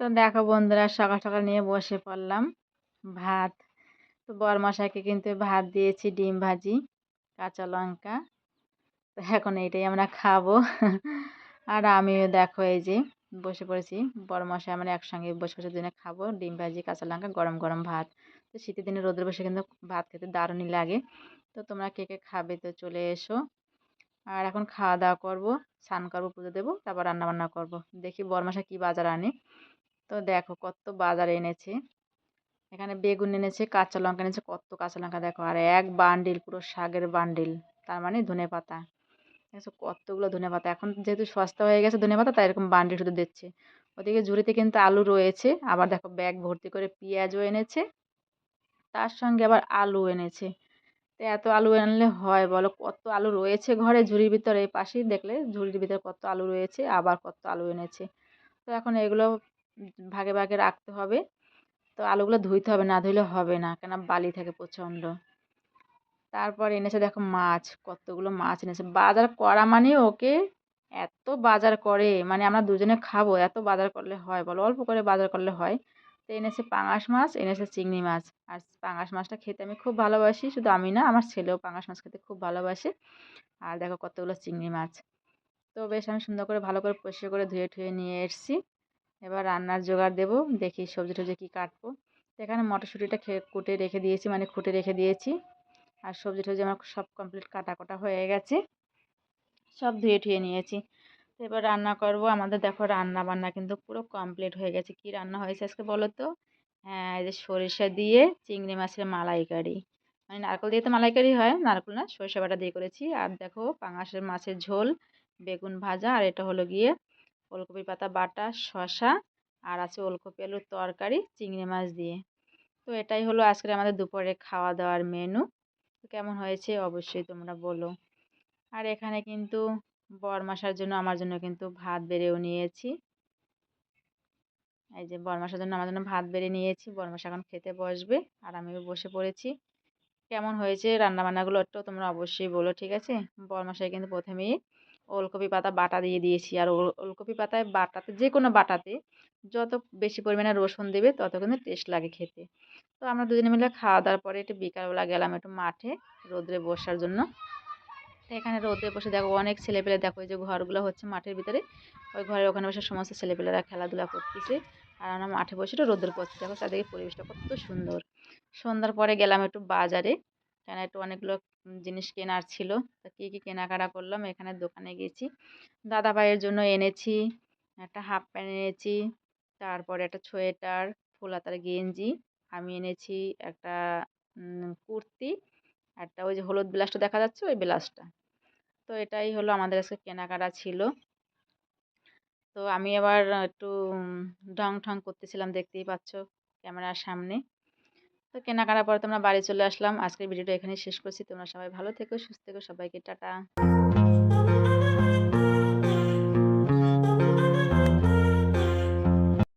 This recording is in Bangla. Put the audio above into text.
তো দেখো বন্ধুরা, সকাল সকাল নিয়ে বসে পড়লাম ভাত। তো বরমশাইকে কিন্তু ভাত দিয়েছি, ডিম ভাজি, কাঁচা লঙ্কা। তো এখন এইটাই আমরা খাব। আর আমিও দেখো এই যে বসে পড়েছি, বরমশাই আমরা একসঙ্গে বসে বসে দিনে খাব, ডিম ভাজি, কাঁচা লঙ্কা, গরম গরম ভাত। তো শীতের দিনে রোদের বসে কিন্তু ভাত খেতে দারুণই লাগে। তো তোমরা কে কে খাবে তো চলে এসো। আর এখন খাওয়া দাওয়া করব, স্নান করব, পুজো দেবো, তারপর রান্না বান্না করব। দেখি বরমশা কী বাজার আনে। তো দেখো কত বাজার এনেছে। এখানে বেগুন এনেছে, কাঁচা লঙ্কা এনেছে, কত কাঁচা লঙ্কা দেখো। আর এক বান্ডিল পুরো শাকের বান্ডিল তার মানে ধনে পাতা। কতগুলো ধনে পাতা। এখন যেহেতু সস্তা হয়ে গেছে ধনে পাতা, তাই এরকম বান্ডিল শুধু দিচ্ছে। ওদিকে ঝুড়িতে কিন্তু আলু রয়েছে, আবার দেখো ব্যাগ ভর্তি করে পেঁয়াজও এনেছে। তার সঙ্গে আবার আলু এনেছে। তো এত আলু আনলে হয় বলো? কত আলু রয়েছে ঘরে ঝুড়ির ভিতরে? এই পাশেই দেখলে ঝুড়ির ভিতরে কত আলু রয়েছে, আবার কত আলু এনেছে। তো এখন এগুলো ভাগে ভাগে রাখতে হবে। তো আলুগুলো ধুইতে হবে, না ধুইলে হবে না কেন বালি থাকে প্রচণ্ড। তারপর এনেছে দেখো মাছ, কতগুলো মাছ এনেছে। বাজার করা মানে ওকে এত বাজার করে মানে আমরা দুজনে খাব, এত বাজার করলে হয় বলো, অল্প করে বাজার করলে হয়। তো এনেছে পাঙাশ মাছ, এনেছে চিংড়ি মাছ। আর পাঙাশ মাছটা খেতে আমি খুব ভালোবাসি, শুধু আমি না, আমার ছেলেও পাঙাশ মাছ খেতে খুব ভালোবাসে। আর দেখো কতগুলো চিংড়ি মাছ। তো বেশ, আমি সুন্দর করে ভালো করে পরিষ্কার করে ধুয়ে ঠুয়ে নিয়ে এসেছি। এবার রান্নার জোগাড় দেবো, দেখি সবজি টবজি কী কাটবো। এখানে মটরশুঁটিটা খেয়ে কুটে রেখে দিয়েছি মানে খুঁটে রেখে দিয়েছি। আর সবজি টবজি আমার সব কমপ্লিট কাটা কাটা হয়ে গেছে। সব ধুয়ে ঠুয়ে নিয়েছি। তো এবার রান্না করব। আমাদের দেখো রান্না বান্না কিন্তু পুরো কমপ্লিট হয়ে গেছে। কি রান্না হয়েছে আজকে বলো তো? হ্যাঁ এই যে সরিষা দিয়ে চিংড়ি মাছের মালাইকারি। মানে নারকেল দিয়ে তো মালাইকারি হয়, নারকেল না, সরিষা বাটা দিয়ে করেছি। আর দেখো পাঙাশের মাছের ঝোল, বেগুন ভাজা, আর এটা হলো গিয়ে ওলকপি পাতা, বাটা শশা আর আছে ওলকপি আলুর তরকারি, চিংড়ি মাছ দিয়ে। তো এটাই হলো আজকের আমাদের দুপুরে খাওয়া দাওয়ার মেনু তো কেমন হয়েছে অবশ্যই তোমরা বলো। আর এখানে কিন্তু বরমাসার জন্য আমার জন্য কিন্তু ভাত বেড়েও নিয়েছি। এই যে বরমাসার জন্য আমার জন্য ভাত বেড়ে নিয়েছি। বরমাসা এখন খেতে বসবে আর আমিও বসে পড়েছি। কেমন হয়েছে রান্নাবান্নাগুলো একটু তোমরা অবশ্যই বলো, ঠিক আছে? বরমাসায় কিন্তু প্রথমেই ওলকপি পাতা বাটা দিয়ে দিয়েছি। আর ওলকপি পাতায় বাটাতে যে কোনো বাটাতে যত বেশি পরিমাণে রসুন দেবে, তত কিন্তু টেস্ট লাগে খেতে। তো আমরা দুজনে মিলে খাওয়া দাওয়ার পরে একটু বিকালবেলা গেলাম একটু মাঠে রোদ্রে বসার জন্য। তো এখানে রোদে বসে দেখো অনেক ছেলেপেলে দেখো যে ঘরগুলো হচ্ছে মাঠের ভিতরে, ওই ঘরের ওখানে বসে সমস্ত ছেলেপেলেরা খেলাধুলা করতেছে। আর আমরা মাঠে বসে একটু রোদ্র করছি দেখো তাদেরকে পরিবেশটা কত সুন্দর। সন্ধ্যার পরে গেলাম একটু বাজারে। কেন একটু অনেকগুলো জিনিস কেনার ছিল। তা কী কী কেনাকাটা করলাম, এখানে দোকানে গেছি দাদা ভাইয়ের জন্য এনেছি, একটা হাফ প্যান্ট এনেছি, তারপরে একটা সোয়েটার, ফুল হাতার গেঞ্জি, আমি এনেছি একটা কুর্তি, একটা ওই যে হলুদ ব্লাউজটা দেখা যাচ্ছে, ওই ব্লাউজটা তো এটাই হলো আমাদের আজকে কেনাকাটা ছিল। তো আমি আবার একটু ঢং ঠং করতেছিলাম, দেখতেই পাচ্ছ ক্যামেরার সামনে। তো কেনাকাটার পরে তোমরা বাড়ি চলে আসলাম। আজকের ভিডিওটা এখানেই শেষ করছি। তোমরা সবাই ভালো থেকো, সুস্থ থেকো, সবাইকে টাটা।